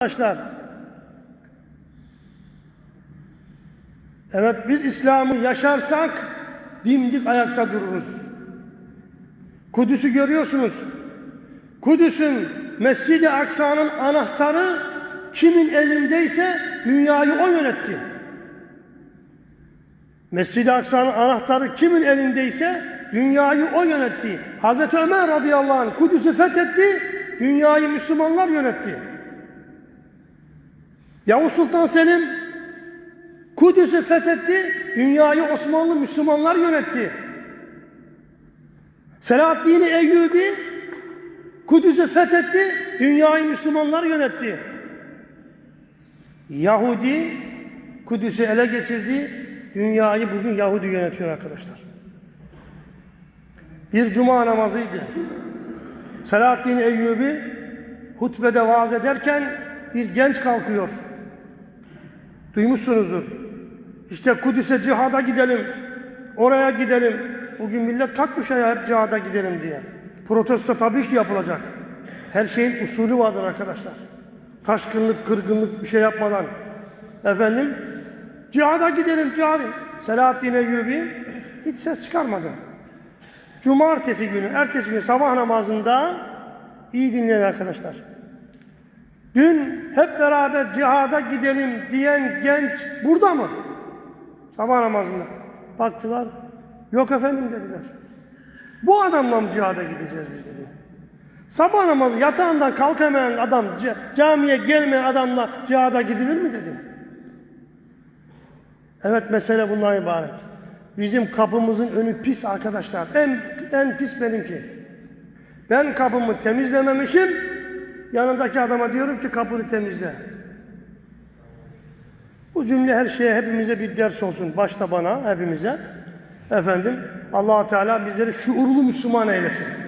Arkadaşlar, evet biz İslam'ı yaşarsak dimdik ayakta dururuz. Kudüs'ü görüyorsunuz. Kudüs'ün Mescid-i Aksa'nın anahtarı kimin elindeyse dünyayı o yönetti. Mescid-i Aksa'nın anahtarı kimin elindeyse dünyayı o yönetti. Hazreti Ömer radıyallahu anh Kudüs'ü fethetti, dünyayı Müslümanlar yönetti. Yavuz Sultan Selim Kudüs'ü fethetti, dünyayı Osmanlı Müslümanlar yönetti. Selahaddin Eyyubi Kudüs'ü fethetti, dünyayı Müslümanlar yönetti. Yahudi Kudüs'ü ele geçirdi, dünyayı bugün Yahudi yönetiyor arkadaşlar. Bir cuma namazıydı. Selahaddin Eyyubi hutbede vaaz ederken bir genç kalkıyor. Duymuşsunuzdur. İşte Kudüs'e cihada gidelim, oraya gidelim. Bugün millet kalkmış ya hep cihada gidelim diye. Protesto tabii ki yapılacak. Her şeyin usulü vardır arkadaşlar. Taşkınlık, kırgınlık bir şey yapmadan. Efendim, cihada gidelim, cihada. Selahaddin Eyyubi hiç ses çıkarmadı. Cumartesi günü, ertesi gün sabah namazında iyi dinleyin arkadaşlar. Dün hep beraber cihada gidelim diyen genç burada mı? Sabah namazında. Baktılar. Yok efendim dediler. Bu adamla mı cihada gideceğiz biz dedi. Sabah namazı yatağından kalkamayan adam, ca- camiye gelmeyen adamla cihada gidilir mi dedi. Evet mesele bundan ibaret. Bizim kapımızın önü pis arkadaşlar. En, en pis benimki. Ben kapımı temizlememişim. Yanındaki adama diyorum ki kapını temizle. Bu cümle her şeye hepimize bir ders olsun. Başta bana, hepimize. Efendim, allah Teala bizleri şuurlu Müslüman eylesin.